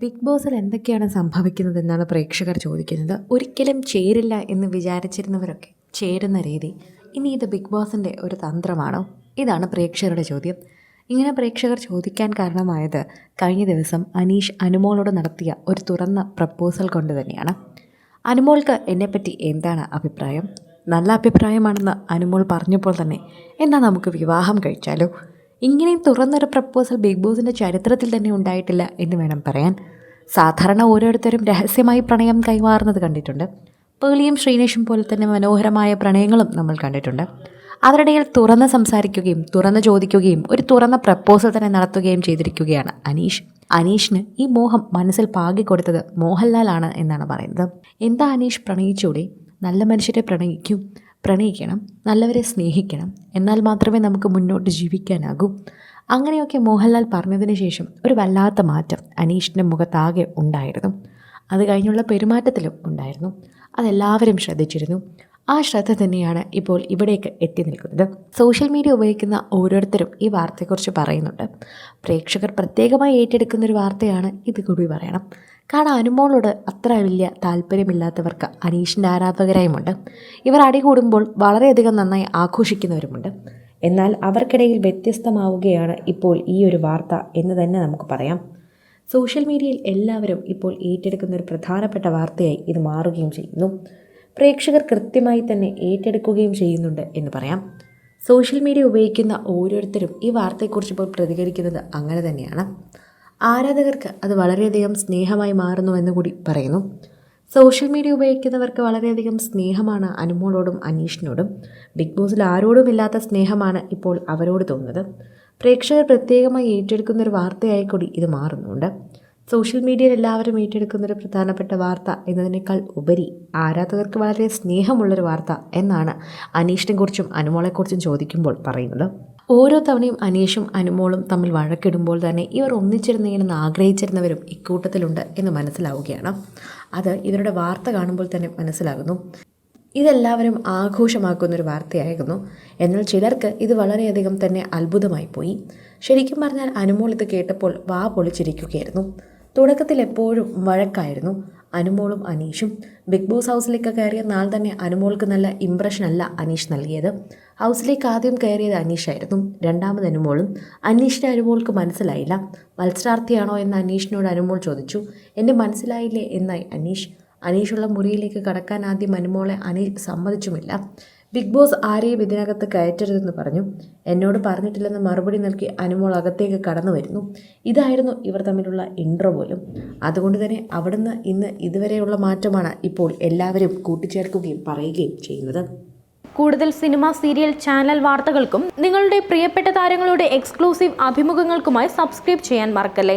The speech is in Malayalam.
ബിഗ് ബോസിൽ എന്തൊക്കെയാണ് സംഭവിക്കുന്നതെന്നാണ് പ്രേക്ഷകർ ചോദിക്കുന്നത്. ഒരിക്കലും ചേരില്ല എന്ന് വിചാരിച്ചിരുന്നവരൊക്കെ ചേരുന്ന രീതി ഇനി ഇത് ബിഗ് ബോസിന്റെ ഒരു തന്ത്രമാണോ? ഇതാണ് പ്രേക്ഷകരുടെ ചോദ്യം. ഇങ്ങനെ പ്രേക്ഷകർ ചോദിക്കാൻ കാരണമായത് കഴിഞ്ഞ ദിവസം അനീഷ് അനുമോളോട് നടത്തിയ ഒരു തുറന്ന പ്രപ്പോസൽ കൊണ്ട് തന്നെയാണ്. അനുമോൾക്ക് എന്നെപ്പറ്റി എന്താണ് അഭിപ്രായം? നല്ല അഭിപ്രായമാണെന്ന് അനുമോൾ പറഞ്ഞപ്പോൾ തന്നെ എന്നാൽ നമുക്ക് വിവാഹം കഴിച്ചാലോ? ഇങ്ങനെയും തുറന്നൊരു പ്രപ്പോസൽ ബിഗ് ബോസിന്റെ ചരിത്രത്തിൽ തന്നെ ഉണ്ടായിട്ടില്ല എന്ന് വേണം പറയാൻ. സാധാരണ ഓരോരുത്തരും രഹസ്യമായി പ്രണയം കൈമാറുന്നത് കണ്ടിട്ടുണ്ട്. പേളിയും ശ്രീനേഷും പോലെ തന്നെ മനോഹരമായ പ്രണയങ്ങളും നമ്മൾ കണ്ടിട്ടുണ്ട്. അവരുടെയിൽ തുറന്ന് സംസാരിക്കുകയും തുറന്ന് ചോദിക്കുകയും ഒരു തുറന്ന പ്രപ്പോസൽ തന്നെ നടത്തുകയും ചെയ്തിരിക്കുകയാണ് അനീഷ്. അനീഷിന് ഈ മോഹം മനസ്സിൽ പാകിക്കൊടുത്തത് മോഹൻലാലാണ് എന്നാണ് പറയുന്നത്. എന്താ അനീഷ് പ്രണയിച്ചൂടെ? നല്ല മനുഷ്യരെ പ്രണയിക്കൂ. പ്രണയിക്കണം നല്ലവരെ സ്നേഹിക്കണം എന്നാൽ മാത്രമേ നമുക്ക് മുന്നോട്ട് ജീവിക്കാനാകൂ. അങ്ങനെയൊക്കെ മോഹൻലാൽ പറഞ്ഞതിന് ശേഷം ഒരു വല്ലാത്ത മാറ്റം അനീഷിന്റെ മുഖത്താകെ ഉണ്ടായിരുന്നു. അത് കഴിഞ്ഞുള്ള പെരുമാറ്റത്തിലും ഉണ്ടായിരുന്നു. അതെല്ലാവരും ശ്രദ്ധിച്ചിരുന്നു. ആ ശ്രദ്ധ തന്നെയാണ് ഇപ്പോൾ ഇവിടേക്ക് എത്തി നിൽക്കുന്നത്. സോഷ്യൽ മീഡിയ ഉപയോഗിക്കുന്ന ഓരോരുത്തരും ഈ വാർത്തയെക്കുറിച്ച് പറയുന്നുണ്ട്. പ്രേക്ഷകർ പ്രത്യേകമായി ഏറ്റെടുക്കുന്നൊരു വാർത്തയാണ് ഇത് കൂടി പറയണം. കാരണം അനുമോളോട് അത്ര വലിയ താല്പര്യമില്ലാത്തവർക്ക് അനീഷിന്റെ ആരാധകരായുമുണ്ട്. ഇവർ അടികൂടുമ്പോൾ വളരെയധികം നന്നായി ആഘോഷിക്കുന്നവരുമുണ്ട്. എന്നാൽ അവർക്കിടയിൽ വ്യത്യസ്തമാവുകയാണ് ഇപ്പോൾ ഈ ഒരു വാർത്ത എന്ന് തന്നെ നമുക്ക് പറയാം. സോഷ്യൽ മീഡിയയിൽ എല്ലാവരും ഇപ്പോൾ ഏറ്റെടുക്കുന്ന ഒരു പ്രധാനപ്പെട്ട വാർത്തയായി ഇത് മാറുകയും ചെയ്യുന്നു. പ്രേക്ഷകർ കൃത്യമായി തന്നെ ഏറ്റെടുക്കുകയും ചെയ്യുന്നുണ്ട് എന്ന് പറയാം. സോഷ്യൽ മീഡിയ ഉപയോഗിക്കുന്ന ഓരോരുത്തരും ഈ വാർത്തയെക്കുറിച്ച് ഇപ്പോൾ പ്രതികരിക്കുന്നത് അങ്ങനെ തന്നെയാണ്. ആരാധകർക്ക് അത് വളരെയധികം സ്നേഹമായി മാറുന്നു എന്ന് കൂടി പറയുന്നു. സോഷ്യൽ മീഡിയ ഉപയോഗിക്കുന്നവർക്ക് വളരെയധികം സ്നേഹമാണ് അനുമോളോടും അനീഷിനോടും. ബിഗ് ബോസിൽ ആരോടും ഇല്ലാത്ത സ്നേഹമാണ് ഇപ്പോൾ അവരോട് തോന്നുന്നത്. പ്രേക്ഷകർ പ്രത്യേകമായി ഏറ്റെടുക്കുന്ന ഒരു വാർത്തയായി കൂടി ഇത് മാറുന്നുണ്ട്. സോഷ്യൽ മീഡിയയിൽ എല്ലാവരും ഏറ്റെടുക്കുന്ന ഒരു പ്രധാനപ്പെട്ട വാർത്ത എന്നതിനേക്കാൾ ഉപരി ആരാധകർക്ക് വളരെ സ്നേഹമുള്ളൊരു വാർത്ത എന്നാണ് അനീഷിനെക്കുറിച്ചും അനുമോളെക്കുറിച്ചും ചോദിക്കുമ്പോൾ പറയുന്നത്. ഓരോ തവണയും അനീഷും അനുമോളും തമ്മിൽ വഴക്കിടുമ്പോൾ തന്നെ ഇവർ ഒന്നിച്ചിരുന്നെങ്കിലെന്ന് ആഗ്രഹിച്ചിരുന്നവരും ഇക്കൂട്ടത്തിലുണ്ട് എന്ന് മനസ്സിലാവുകയാണ്. അത് ഇവരുടെ വാർത്ത കാണുമ്പോൾ തന്നെ മനസ്സിലാകുന്നു. ഇതെല്ലാവരും ആഘോഷമാക്കുന്നൊരു വാർത്തയായിരുന്നു. എന്നാൽ ചിലർക്ക് ഇത് വളരെയധികം തന്നെ അത്ഭുതമായി പോയി. ശരിക്കും പറഞ്ഞാൽ അനുമോൾ ഇത് കേട്ടപ്പോൾ വാ പൊളിച്ചിരിക്കുകയായിരുന്നു. തുടക്കത്തിൽ എപ്പോഴും വഴക്കായിരുന്നു. അനുമോളും അനീഷും. ബിഗ് ബോസ് ഹൗസിലേക്ക് കയറിയ നാൾ തന്നെ അനുമോൾക്ക് നല്ല ഇംപ്രഷൻ അല്ല അനീഷ് നൽകിയത്. ഹൗസിലേക്ക് ആദ്യം കയറിയത് അനീഷായിരുന്നു. രണ്ടാമത് അനുമോളും. അനീഷിന്റെ അനുമോൾക്ക് മനസ്സിലായില്ല. മത്സരാർത്ഥിയാണോ എന്ന് അനീഷിനോട് അനുമോൾ ചോദിച്ചു. എന്നെ മനസ്സിലായില്ലേ? എന്നായി അനീഷ്. അനീഷുള്ള മുറിയിലേക്ക് കടക്കാൻ ആദ്യം അനുമോളെ അനീഷ് സമ്മതിച്ചുമില്ല. ബിഗ് ബോസ് ആരെയും ഇതിനകത്ത് കയറ്റരുതെന്ന് പറഞ്ഞു. എന്നോട് പറഞ്ഞിട്ടില്ലെന്ന് മറുപടി നൽകി അനുമോൾ അകത്തേക്ക് കടന്നു വരുന്നു. ഇതായിരുന്നു ഇവർ തമ്മിലുള്ള ഇൻട്രോ പോലും. അതുകൊണ്ട് തന്നെ അവിടുന്ന് ഇന്ന് ഇതുവരെയുള്ള മാറ്റമാണ് ഇപ്പോൾ എല്ലാവരും കൂട്ടിച്ചേർക്കുകയും പറയുകയും ചെയ്യുന്നത്. കൂടുതൽ സിനിമ സീരിയൽ ചാനൽ വാർത്തകൾക്കും നിങ്ങളുടെ പ്രിയപ്പെട്ട താരങ്ങളുടെ എക്സ്ക്ലൂസീവ് അഭിമുഖങ്ങൾക്കുമായി സബ്സ്ക്രൈബ് ചെയ്യാൻ മറക്കല്ലേ?